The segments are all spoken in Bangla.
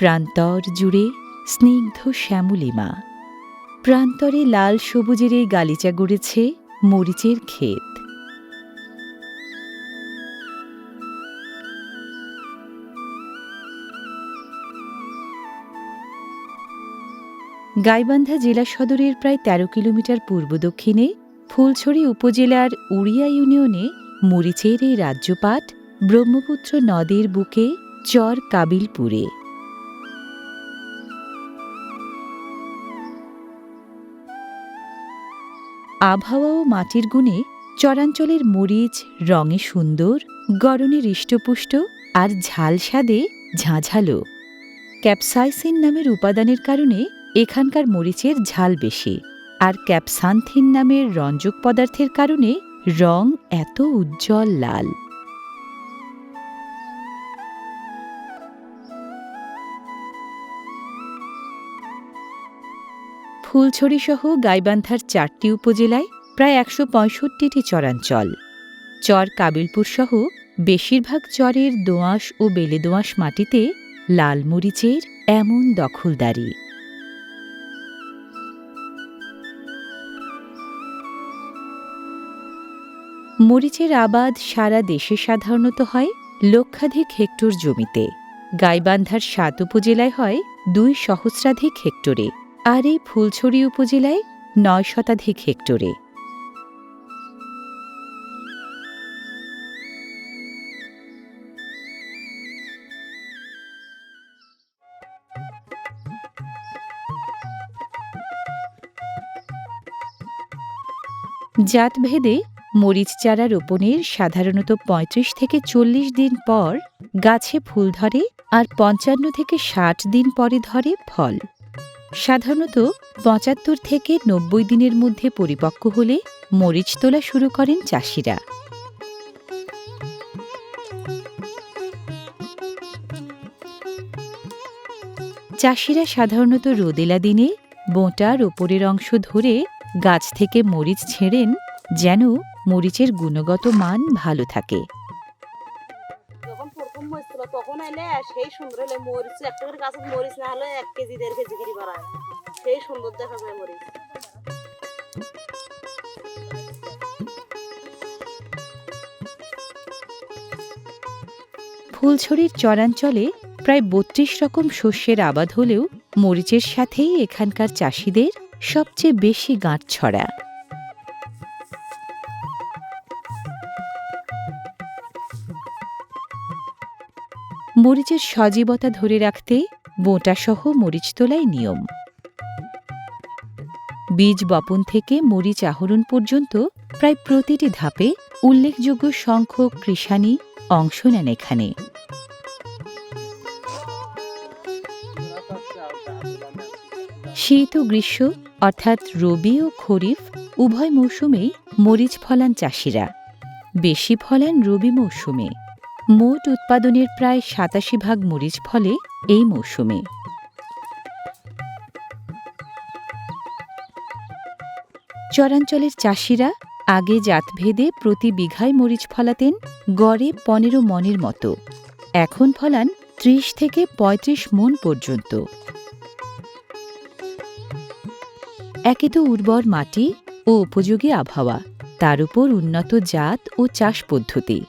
প্রান্তর জুড়ে স্নিগ্ধ শ্যামলিমা। প্রান্তরে লাল সবুজের এই গালিচা গড়েছে মরিচের ক্ষেত। গাইবান্ধা জেলা সদরের প্রায় ১৩ কিলোমিটার পূর্ব দক্ষিণে ফুলছড়ি উপজেলার উড়িয়া ইউনিয়নে মরিচের এই রাজ্যপাট ব্রহ্মপুত্র নদের বুকে চর কাবিলপুরে। আবহাওয়া ও মাটির গুণে চরাঞ্চলের মরিচ, রঙে সুন্দর গরনে হৃষ্টপুষ্ট আর ঝাল স্বাদে ঝাঁঝালো। ক্যাপসাইসিন নামের উপাদানের কারণে এখানকার মরিচের ঝাল বেশি আর ক্যাপসান্থিন নামের রঞ্জক পদার্থের কারণে রং এত উজ্জ্বল লাল। ফুলছড়ি সহ গাইবান্ধার চারটি উপজেলায় প্রায় একশো পঁয়ষট্টিটি চরাঞ্চল। চর কাবিলপুর সহ বেশিরভাগ চরের দোআঁশ ও বেলে দোআঁশ মাটিতে লাল মরিচের এমন দখলদারি। মরিচের আবাদ সারা দেশে সাধারণত হয় লক্ষাধিক হেক্টর জমিতে। গাইবান্ধার সাত উপজেলায় হয় দুই সহস্রাধিক হেক্টরে। আর এই ফুলছড়ি উপজেলায় নয় শতাধিক হেক্টরে। জাতভেদে মরিচ চারা রোপণের সাধারণত ৩৫ থেকে চল্লিশ দিন পর গাছে ফুল ধরে আর পঞ্চান্ন থেকে ষাট দিন পরে ধরে ফল। সাধারণত পঁচাত্তর থেকে নব্বই দিনের মধ্যে পরিপক্ক হলে মরিচ তোলা শুরু করেন চাষিরা। চাষিরা সাধারণত রোদেলা দিনে বোঁটার ওপরের অংশ ধরে গাছ থেকে মরিচ ছেড়েন যেন মরিচের গুণগত মান ভালো থাকে। তখন সেই সুন্দর হলে মরিচ একটা করে মরিচ না হলে এক কেজি, দেড় কেজি করে বাড়ায় সেই সুন্দর দেখা যায় মরিচ। ফুলছড়ির চরাঞ্চলে প্রায় বত্রিশ রকম শস্যের আবাদ হলেও মরিচের সাথেই এখানকার চাষিদের সবচেয়ে বেশি গাঁট ছড়া মরিচের সজীবতা ধরে রাখতে বোঁটাসহ মরিচ তোলাই নিয়ম। বীজ বপন থেকে মরিচ আহরণ পর্যন্ত প্রায় প্রতিটি ধাপে উল্লেখযোগ্য সংখ্যক কৃষানি অংশ নেন এখানে। শীত ও গ্রীষ্ম, অর্থাৎ রবি ও খরিফ, উভয় মৌসুমেই মরিচ ফলান চাষিরা। বেশি ফলান রবি মৌসুমে। মোট উৎপাদনের প্রায় সাতাশি ভাগ মরিচ ফলে এই মৌসুমে। চরাঞ্চলের চাষিরা আগে জাতভেদে প্রতি বিঘায় মরিচ ফলাতেন গড়ে পনেরো মনের মতো। এখন ফলান ত্রিশ থেকে ৩৫ মন পর্যন্ত। একে তো উর্বর মাটি ও উপযোগী আবহাওয়া, তার উপর উন্নত জাত ও চাষ পদ্ধতি।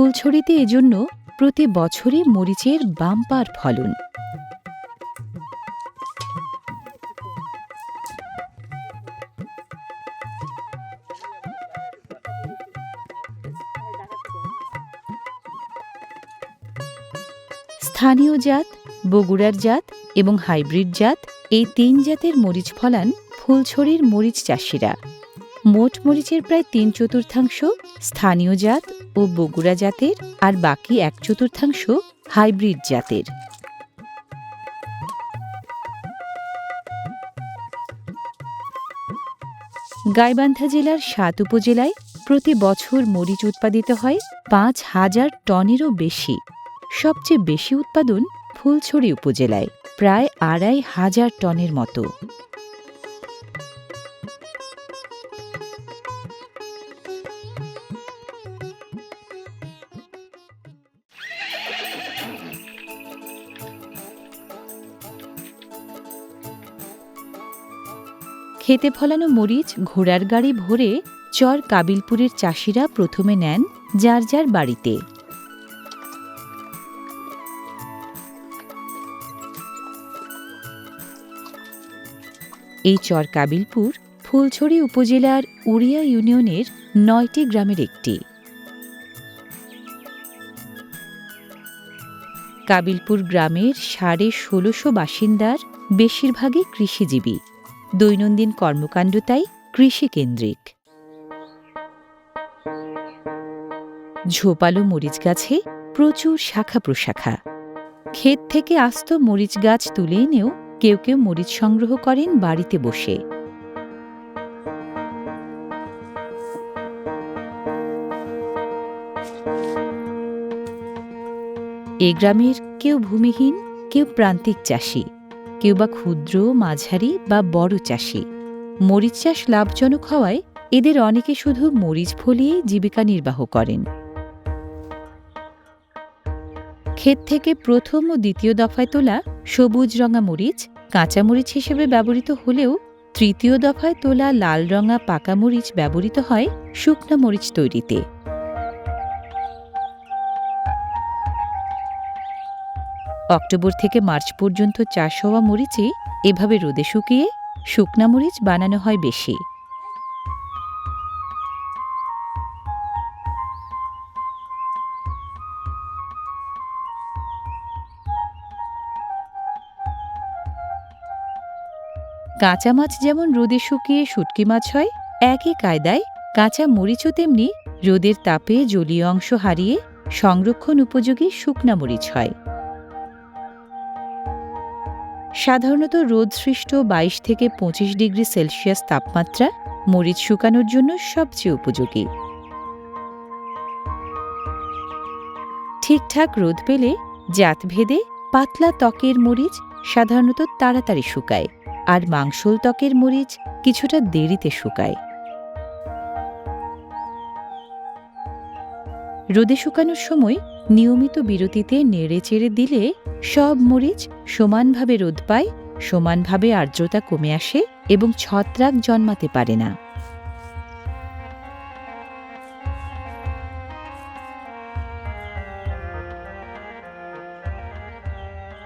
ফুলছড়িতে এজন্য প্রতি বছরই মরিচের বাম্পার ফলন। স্থানীয় জাত, বগুড়ার জাত এবং হাইব্রিড জাত, এই তিন জাতের মরিচ ফলান ফুলছড়ির মরিচ চাষিরা। মোট মরিচের প্রায় তিন চতুর্থাংশ স্থানীয় জাত ও বগুড়া জাতের আর বাকি এক চতুর্থাংশ হাইব্রিড জাতের। গাইবান্ধা জেলার সাত উপজেলায় প্রতি বছর মরিচ উৎপাদিত হয় পাঁচ হাজার টনেরও বেশি। সবচেয়ে বেশি উৎপাদন ফুলছড়ি উপজেলায়, প্রায় আড়াই হাজার টনের মতো। খেতে ফলানো মরিচ ঘোড়ার গাড়ি ভরে চর কাবিলপুরের চাষিরা প্রথমে নেন যার যার বাড়িতে। এই চর কাবিলপুর ফুলছড়ি উপজেলার উড়িয়া ইউনিয়নের নয়টি গ্রামের একটি। কাবিলপুর গ্রামের সাড়ে ষোলোশো বাসিন্দার বেশিরভাগই কৃষিজীবী। দৈনন্দিন কর্মকাণ্ড তাই কৃষিকেন্দ্রিক। ঝোপালো মরিচ গাছে প্রচুর শাখা প্রশাখা। ক্ষেত থেকে আস্ত মরিচ গাছ তুলে এনেও কেউ কেউ মরিচ সংগ্রহ করেন বাড়িতে বসে। এ গ্রামের কেউ ভূমিহীন, কেউ প্রান্তিক চাষি। কেউ বা ক্ষুদ্র, মাঝারি বা বড় চাষি। মরিচ চাষ লাভজনক হওয়ায় এদের অনেকে শুধু মরিচ ফলিয়ে জীবিকা নির্বাহ করেন। ক্ষেত থেকে প্রথম ও দ্বিতীয় দফায় তোলা সবুজ রঙা মরিচ, কাঁচা মরিচ হিসেবে ব্যবহৃত হলেও তৃতীয় দফায় তোলা লাল রঙা পাকা মরিচ ব্যবহৃত হয় শুকনা মরিচ তৈরিতে। অক্টোবর থেকে মার্চ পর্যন্ত চাষ হওয়া মরিচই এভাবে রোদে শুকিয়ে শুকনা মরিচ বানানো হয় বেশি। কাঁচা মাছ যেমন রোদে শুকিয়ে শুটকি মাছ হয়, একই কায়দায় কাঁচা মরিচও তেমনি রোদের তাপে জলীয় অংশ হারিয়ে সংরক্ষণ উপযোগী শুকনা মরিচ হয়। সাধারণত রোদ সৃষ্ট বাইশ থেকে পঁচিশ ডিগ্রি সেলসিয়াস তাপমাত্রা মরিচ শুকানোর জন্য সবচেয়ে উপযোগী। ঠিকঠাক রোদ পেলে জাতভেদে পাতলা ত্বকের মরিচ সাধারণত তাড়াতাড়ি শুকায়, আর মাংসল ত্বকের মরিচ কিছুটা দেরিতে শুকায়। রোদে শুকানোর সময় নিয়মিত বিরতিতে নেড়ে চেড়ে দিলে সব মরিচ সমানভাবে রোদ পায়, সমানভাবে আর্দ্রতা কমে আসে এবং ছত্রাক জন্মাতে পারে না।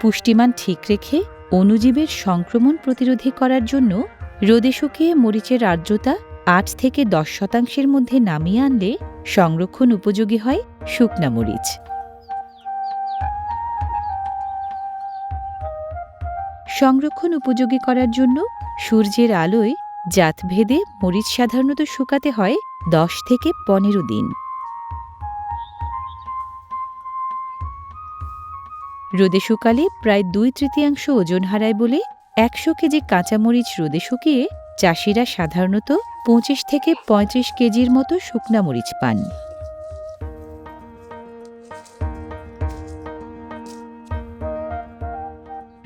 পুষ্টিমান ঠিক রেখে অণুজীবের সংক্রমণ প্রতিরোধী করার জন্য রোদে শুকিয়ে মরিচের আর্দ্রতা আট থেকে দশ শতাংশের মধ্যে নামিয়ে আনলে সংরক্ষণ উপযোগী হয় শুকনা মরিচ। সংরক্ষণ উপযোগী করার জন্য সূর্যের আলোয় জাতভেদে মরিচ সাধারণত শুকাতে হয় দশ থেকে পনেরো দিন। রোদে শুকালে প্রায় দুই তৃতীয়াংশ ওজন হারায় বলে একশো কেজি কাঁচামরিচ রোদে শুকিয়ে চাষিরা সাধারণত পঁচিশ থেকে পঁয়ত্রিশ কেজির মতো শুকনা মরিচ পান।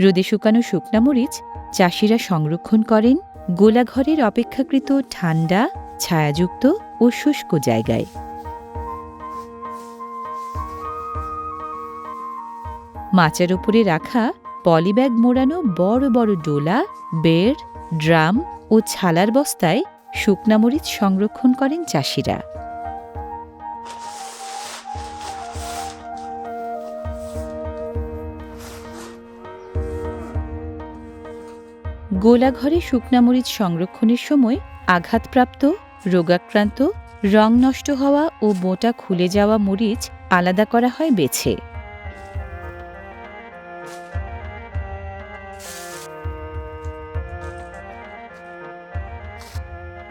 রোদে শুকানো শুকনা মরিচ চাষিরা সংরক্ষণ করেন গোলাঘরের অপেক্ষাকৃত ঠান্ডা, ছায়াযুক্ত ও শুষ্ক জায়গায়। মাচার উপরে রাখা পলিব্যাগ মোড়ানো বড় বড় ডোলা, বেড়, ড্রাম ও ছালার বস্তায় শুকনা মরিচ সংরক্ষণ করেন চাষিরা। গোলাঘরে শুকনা মরিচ সংরক্ষণের সময় আঘাতপ্রাপ্ত, রোগাক্রান্ত, রং নষ্ট হওয়া ও বোটা খুলে যাওয়া মরিচ আলাদা করা হয় বেছে।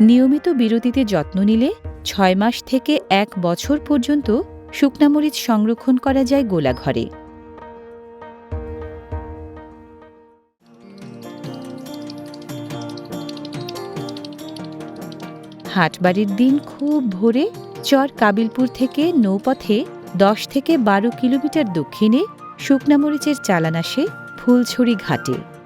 নিয়মিত বিরতিতে যত্ন নিলে ছয় মাস থেকে এক বছর পর্যন্ত শুকনামরিচ সংরক্ষণ করা যায় গোলাঘরে। হাটবাড়ির দিন খুব ভোরে চর কাবিলপুর থেকে নৌপথে দশ থেকে বারো কিলোমিটার দক্ষিণে শুকনামরিচের চালান আসে ফুলছড়ি ঘাটে।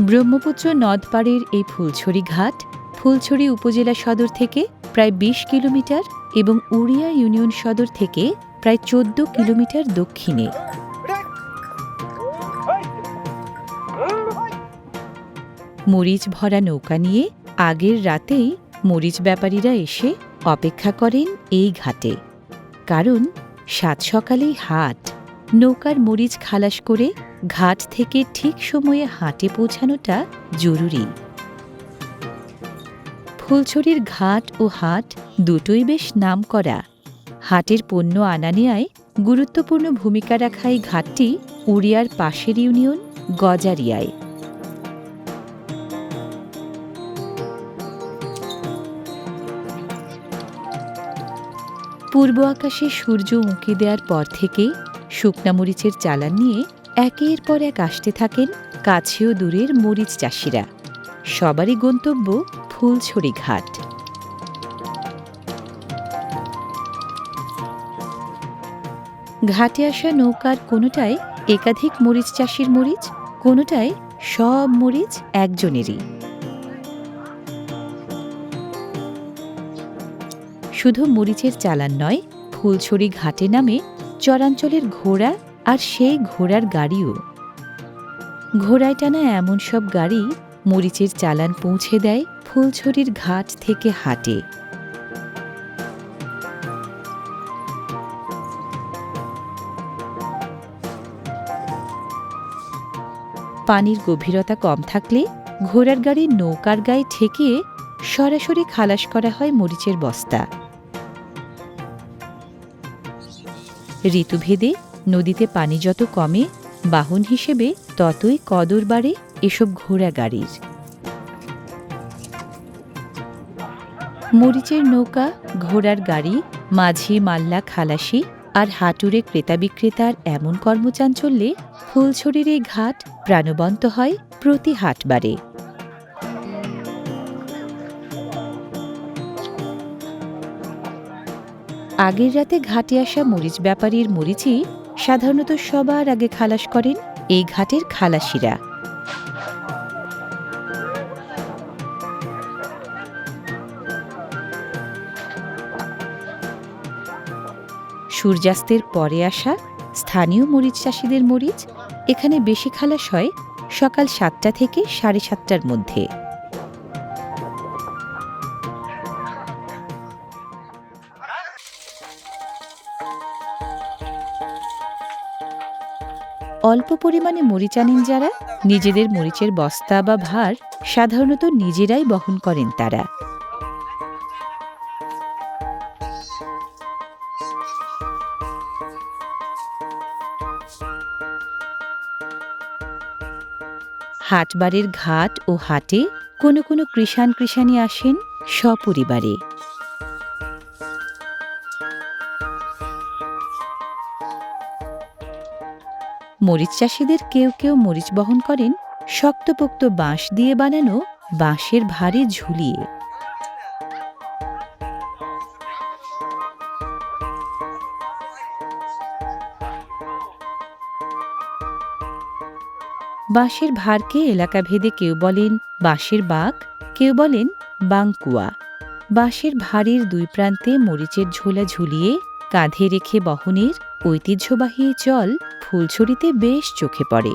ব্রহ্মপুত্র নদপাড়ের এই ফুলছড়ি ঘাট, ফুলছড়ি উপজেলা সদর থেকে প্রায় ২০ কিলোমিটার এবং উড়িয়া ইউনিয়ন সদর থেকে প্রায় চোদ্দ কিলোমিটার দক্ষিণে। মরিচ ভরা নৌকা নিয়ে আগের রাতেই মরিচ ব্যাপারীরা এসে অপেক্ষা করেন এই ঘাটে। কারণ সাত সকালেই হাট। নৌকার মরিচ খালাস করে ঘাট থেকে ঠিক সময়ে হাটে পৌঁছানোটা জরুরি। ফুলছড়ির ঘাট ও হাট দুটোই বেশ নামকরা। হাটের পণ্য আনা নেয়ায় গুরুত্বপূর্ণ ভূমিকা রাখা এই ঘাটটি উড়িয়ার পাশের ইউনিয়ন গজারিয়ায়। পূর্ব আকাশে সূর্য উঁকি দেওয়ার পর থেকে শুকনা মরিচের চালান নিয়ে একের পর এক আসতে থাকেন কাছেও দূরের মরিচ চাষিরা। সবারই গন্তব্য ফুলছড়ি ঘাট। ঘাটে আসা নৌকার কোনোটায় একাধিক মরিচ চাষির মরিচ কোনোটায় সব মরিচ একজনেরই। শুধু মরিচের চালান নয়, ফুলছড়ি ঘাটে নামে চরাঞ্চলের ঘোড়া আর সেই ঘোড়ার গাড়িও। ঘোড়ায় টানা এমন সব গাড়ি মরিচের চালান পৌঁছে দেয় ফুলছড়ির ঘাট থেকে হাটে। পানির গভীরতা কম থাকলে ঘোড়ার গাড়ি নৌকার গায়ে ঠেকিয়ে সরাসরি খালাস করা হয় মরিচের বস্তা। ঋতুভেদে নদীতে পানি যত কমে, বাহন হিসেবে ততই কদর বাড়ে এসব ঘোড়া গাড়ির। মরিচের নৌকা, ঘোড়ার গাড়ি, মাঝি, মাল্লা, খালাসি আর হাটুরে ক্রেতা বিক্রেতার এমন কর্মচাঞ্চল্যে ফুলছড়ির এই ঘাট প্রাণবন্ত হয় প্রতি হাটবারে। আগের রাতে ঘাটে আসা মরিচ ব্যাপারীর মরিচই সাধারণত সবার আগে খালাস করেন এই ঘাটের খালাসিরা। সূর্যাস্তের পরে আসা স্থানীয় মরিচ চাষিদের মরিচ এখানে বেশি খালাস হয় সকাল সাতটা থেকে সাড়ে সাতটার মধ্যে। অল্প পরিমাণে মরিচ আনেন যারা। নিজেদের মরিচের বস্তা বা ভার সাধারণত নিজেরাই বহন করেন তারা। হাটবারের ঘাট ও হাটে কোনো কোনো কৃষাণ কৃষাণী আসেন সপরিবারে। মরিচ চাষিদের কেউ কেউ মরিচ বহন করেন শক্তপোক্ত বাঁশ দিয়ে বানানো বাঁশের ভারে ঝুলিয়ে। বাঁশের ভারকে এলাকা ভেদে কেউ বলেন বাঁশের বাঁক, কেউ বলেন বাংকুয়া। বাঁশের ভারের দুই প্রান্তে মরিচের ঝোলা ঝুলিয়ে কাঁধে রেখে বহনের ঐতিহ্যবাহী চল ফুলছড়িতে বেশ চোখে পড়ে।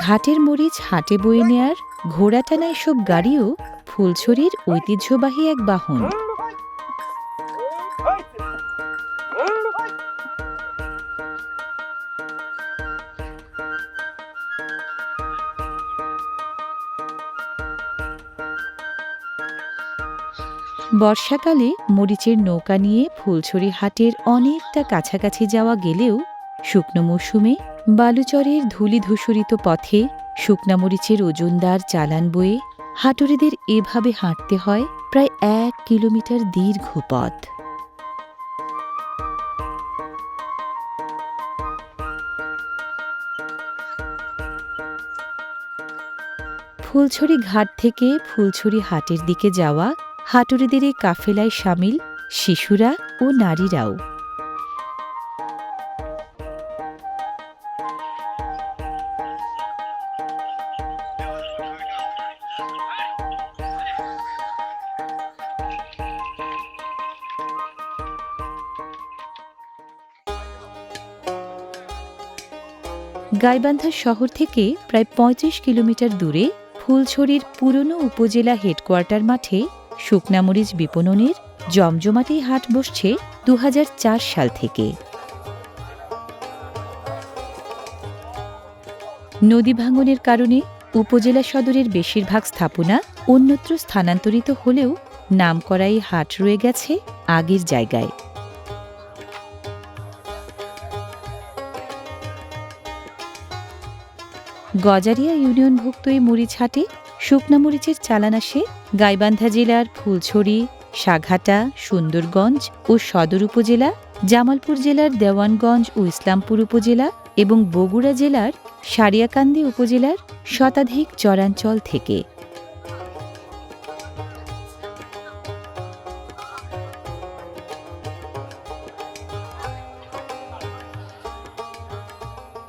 ঘাটের মরিচ হাটে বয়ে নেয়ার ঘোড়া টানা এসব গাড়িও ফুলছড়ির ঐতিহ্যবাহী এক বাহন। বর্ষাকালে মরিচের নৌকা নিয়ে ফুলছড়ি হাটের অনেকটা কাছাকাছি যাওয়া গেলেও শুকনো মৌসুমে বালুচরের ধূলি ধূসরিত পথে শুকনা মরিচের ওজনদার চালান বয়ে হাটুরিদের এভাবে হাঁটতে হয় প্রায় এক কিলোমিটার দীর্ঘ পথ। ফুলছড়ি ঘাট থেকে ফুলছড়ি হাটের দিকে যাওয়া হাটুরিদের এই কাফেলায় সামিল শিশুরা ও নারীরাও। গাইবান্ধা শহর থেকে প্রায় ৩৫ কিলোমিটার দূরে ফুলছড়ির পুরনো উপজেলা হেডকোয়ার্টার মাঠে শুকনামরিচ বিপণনের জমজমাটি হাট বসছে দু হাজার চার সাল থেকে। নদী ভাঙনের কারণে উপজেলা সদরের বেশিরভাগ স্থাপনা অন্যত্র স্থানান্তরিত হলেও নামকরা এই হাট রয়ে গেছে আগের জায়গায়। গজারিয়া ইউনিয়নভুক্ত এই মরিচহাটে শুকনা মরিচের চালান আসে গাইবান্ধা জেলার ফুলছড়ি, সাঘাটা, সুন্দরগঞ্জ ও সদর উপজেলা, জামালপুর জেলার দেওয়ানগঞ্জ ও ইসলামপুর উপজেলা এবং বগুড়া জেলার সারিয়াকান্দি উপজেলার শতাধিক চরাঞ্চল থেকে।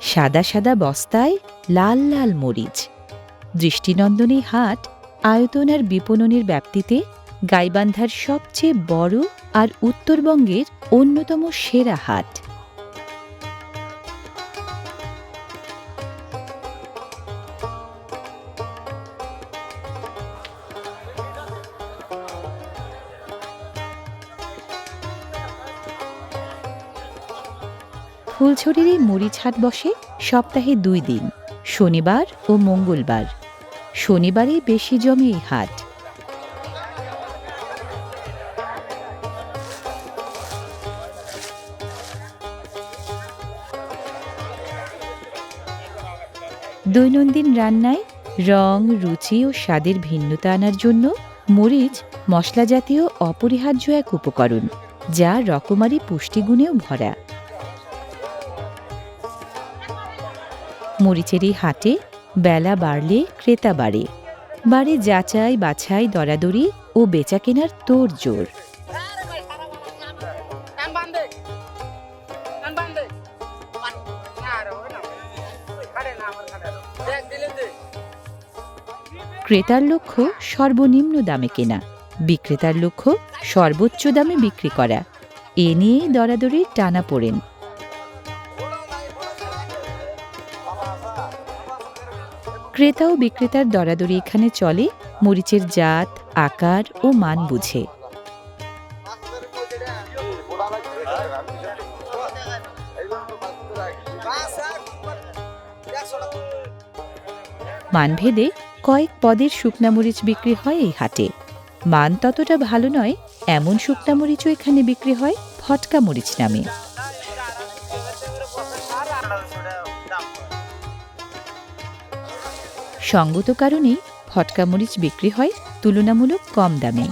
সাদা সাদা বস্তায় লাল লাল মরিচ। দৃষ্টিনন্দন হাট আয়তন আর বিপণনের ব্যাপ্তিতে গাইবান্ধার সবচেয়ে বড় আর উত্তরবঙ্গের অন্যতম সেরা হাট। ফুলছড়ির এই মরিচ হাট বসে সপ্তাহে দুই দিন, শনিবার ও মঙ্গলবার। শনিবারে বেশি জমে এই হাট। দৈনন্দিন রান্নায় রং, রুচি ও স্বাদের ভিন্নতা আনার জন্য মরিচ মশলা জাতীয় অপরিহার্য এক উপকরণ, যা রকমারি পুষ্টিগুণেও ভরা। মরিচের এই হাটে বেলা বাড়লে ক্রেতা বাড়ে। বাড়ে যাচাই বাছাই দরাদরি ও বেচা কেনার তোর জোর। ক্রেতার লক্ষ্য সর্বনিম্ন দামে কেনা, বিক্রেতার লক্ষ্য সর্বোচ্চ দামে বিক্রি করা। এ নিয়েই দরাদরি টানা পড়েন। ক্রেতা ও বিক্রেতার দরাদরি এখানে চলে, মরিচের জাত, আকার ও মান বুঝে। মানভেদে কয়েক পদের শুকনা মরিচ বিক্রি হয় এই হাটে। মান ততটা ভালো নয়, এমন শুকনা মরিচও এখানে বিক্রি হয়, ফটকা মরিচ নামে। সঙ্গত কারণেই ফটকা মরিচ বিক্রি হয় তুলনামূলক কম দামে।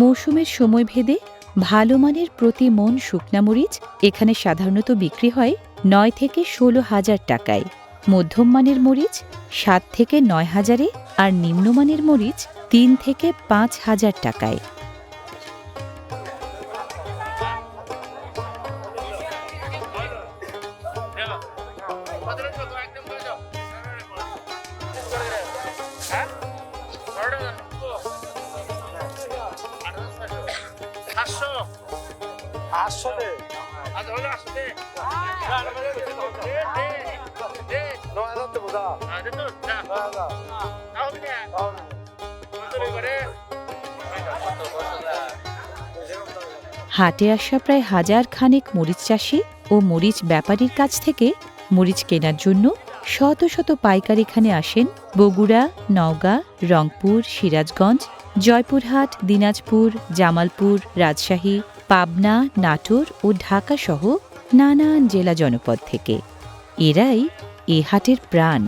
মৌসুমের সময় ভেদে ভালো মানের প্রতি মন শুকনা মরিচ, এখানে সাধারণত বিক্রি হয় নয় থেকে ষোলো হাজার টাকায়। মধ্যম মানের মরিচ সাত থেকে নয় হাজারে আর নিম্নমানের মরিচ তিন থেকে পাঁচ হাজার টাকায়। হাটে আসা প্রায় হাজার খানেক মরিচ চাষি ও মরিচ ব্যাপারীর কাছ থেকে মরিচ কেনার জন্য শত শত পাইকার এখানে আসেন বগুড়া, নওগাঁ, রংপুর, সিরাজগঞ্জ, জয়পুরহাট, দিনাজপুর, জামালপুর, রাজশাহী, পাবনা, নাটোর ও ঢাকা সহ নানান জেলা জনপদ থেকে। এরাই এ হাটের প্রাণ।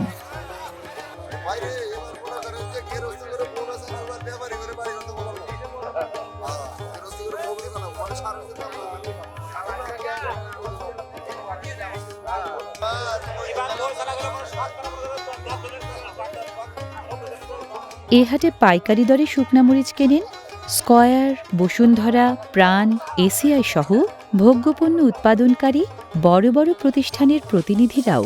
এ হাটে পাইকারি দরে শুকনা মরিচ কেনেন, স্কয়ার, বসুন্ধরা, প্রাণ, এসিআই সহ ভোগ্যপণ্য উৎপাদনকারী বড় বড় প্রতিষ্ঠানের প্রতিনিধিরাও।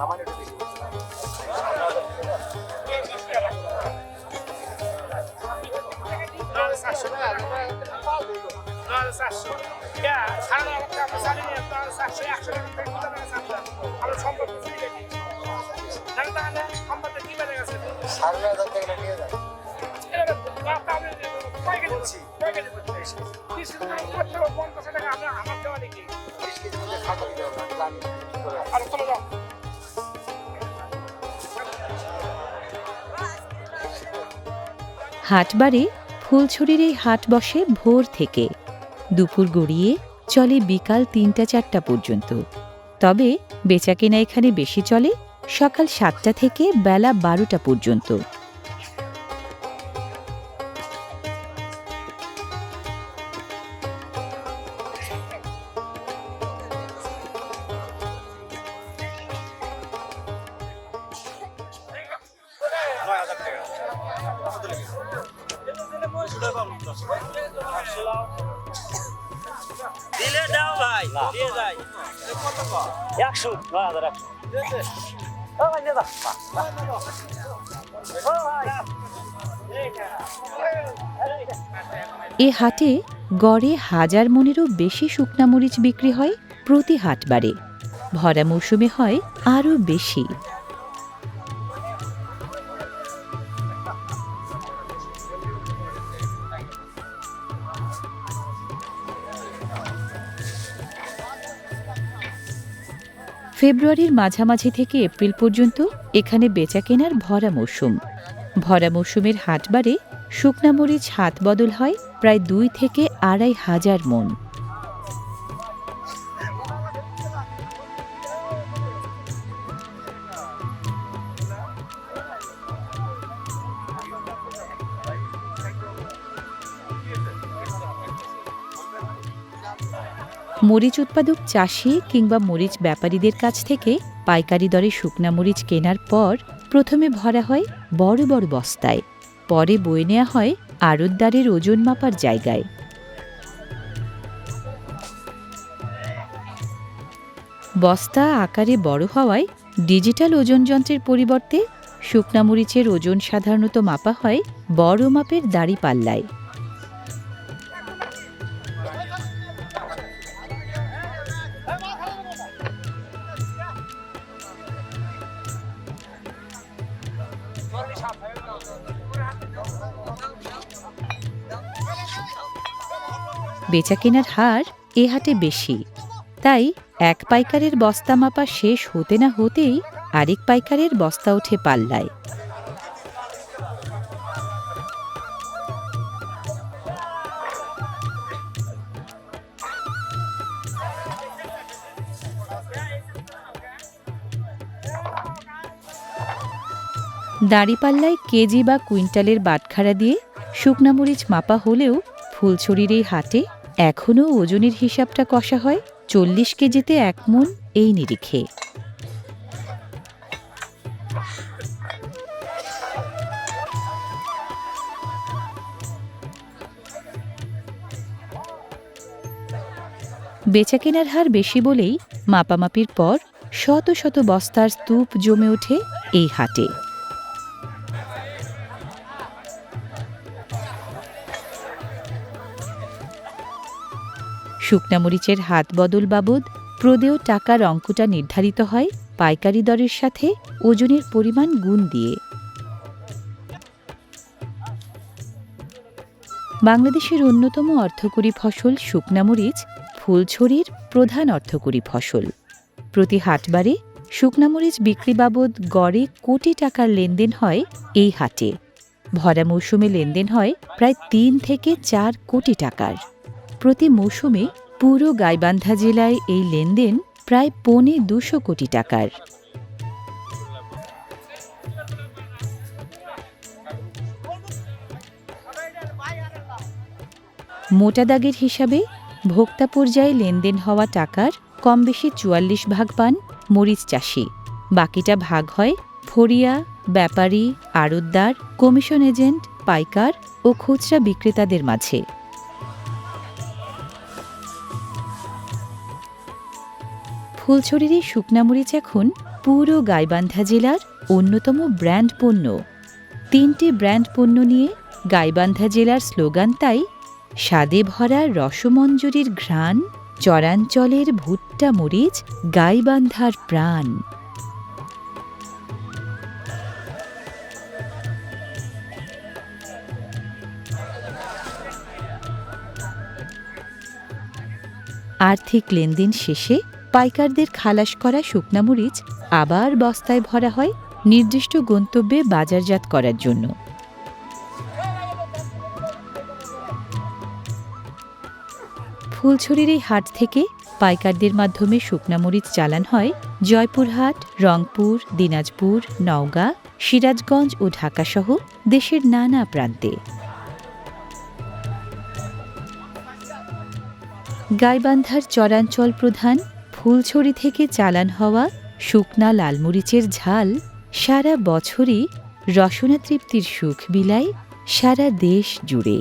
সামান্য একটু বেশি করতে পারি সাড়ে নয় হাজার টাকা নিয়ে যায় বলছি পঞ্চাশ টাকা আমরা আমার দেওয়া দেখি বিশ কেজি মধ্যে খাবার দেওয়া হাটবারে ফুলছড়ির এই হাট বসে ভোর থেকে। দুপুর গড়িয়ে চলে বিকাল তিনটা চারটা পর্যন্ত। তবে বেচাকেনা এখানে বেশি চলে সকাল সাতটা থেকে বেলা বারোটা পর্যন্ত। দিলে দাও ভাই দিয়ে যাই। একশো নয় হাজার একশো। ও ভাই। ও ভাই। এ হাটে গড়ে হাজার মনেরও বেশি শুকনা মরিচ বিক্রি হয় প্রতি হাটবারে। ভরা মৌসুমে হয় আরও বেশি। ফেব্রুয়ারির মাঝামাঝি থেকে এপ্রিল পর্যন্ত এখানে বেচা কেনার ভরা মৌসুম। ভরা মৌসুমের হাটবারে শুকনামরিচ হাত বদল হয় প্রায় দুই থেকে আড়াই হাজার মন। মরিচ উৎপাদক চাষি কিংবা মরিচ ব্যাপারীদের কাছ থেকে পাইকারি দরে শুকনা মরিচ কেনার পর প্রথমে ভরা হয় বড় বড় বস্তায়। পরে বয়ে নেওয়া হয় আড়তদারের ওজন মাপার জায়গায়। বস্তা আকারে বড় হওয়ায় ডিজিটাল ওজন যন্ত্রের পরিবর্তে শুকনা মরিচের ওজন সাধারণত মাপা হয় বড় মাপের দাড়ি পাল্লায়। বেচাকেনার হার এ হাটে বেশি। তাই এক পাইকারের বস্তা মাপা শেষ হতে না হতেই আরেক পাইকারের বস্তা ওঠে পাল্লায়। দাঁড়িপাল্লায় কেজি বা কুইন্টালের বাটখারা দিয়ে শুকনামরিচ মাপা হলেও ফুলছড়ির এই হাটে এখনও ওজনের হিসাবটা কষা হয়। চল্লিশ কেজিতে এক মন এই নিরিখে। বেচাকেনার হার বেশি বলেই মাপামাপির পর শত শত বস্তার স্তূপ জমে ওঠে এই হাটে। শুকনা মরিচের হাত বদল বাবদ প্রদেয় টাকার অঙ্কটা নির্ধারিত হয় পাইকারি দরের সাথে ওজনের পরিমাণ গুণ দিয়ে। বাংলাদেশের অন্যতম অর্থকরী ফসল শুকনা মরিচ ফুলছড়ির প্রধান অর্থকরী ফসল। প্রতি হাটবারে শুকনা মরিচ বিক্রি বাবদ গড়ে কোটি টাকার লেনদেন হয় এই হাটে। ভরা মৌসুমে লেনদেন হয় প্রায় তিন থেকে চার কোটি টাকার। প্রতি মৌসুমে পুরো গাইবান্ধা জেলায় এই লেনদেন প্রায় পৌনে দুশো কোটি টাকার। মোটা দাগের হিসাবে ভোক্তা পর্যায়ে লেনদেন হওয়া টাকার কম বেশি চুয়াল্লিশ ভাগ পান মরিচ চাষি। বাকিটা ভাগ হয় ফরিয়া ব্যাপারী, আড়তদার, কমিশন এজেন্ট, পাইকার ও খুচরা বিক্রেতাদের মাঝে। ফুলছড়ির এই শুকনা মরিচ এখন পুরো গাইবান্ধা জেলার অন্যতম ব্র্যান্ড পণ্য। তিনটি ব্র্যান্ড পণ্য নিয়ে গাইবান্ধা জেলার স্লোগান তাই, স্বাদে ভরা রসমঞ্জরির ঘ্রাণ, চরাঞ্চলের ভুট্টা মরিচ, গাইবান্ধার প্রাণ। আর্থিক লেনদেন শেষে পাইকারদের খালাস করা শুকনা মরিচ আবার বস্তায় ভরা হয় নির্দিষ্ট গন্তব্যে বাজারজাত করার জন্য। ফুলছড়ির এই হাট থেকে পাইকারদের মাধ্যমে শুকনা মরিচ চালান হয় জয়পুরহাট, রংপুর, দিনাজপুর, নওগাঁ, সিরাজগঞ্জ ও ঢাকাসহ দেশের নানা প্রান্তে। গাইবান্ধার চরাঞ্চল প্রধান ফুলছড়ি থেকে চালান হওয়া শুকনা লালমরিচের ঝাল সারা বছরই রসনা তৃপ্তির সুখ বিলায় সারা দেশ জুড়ে।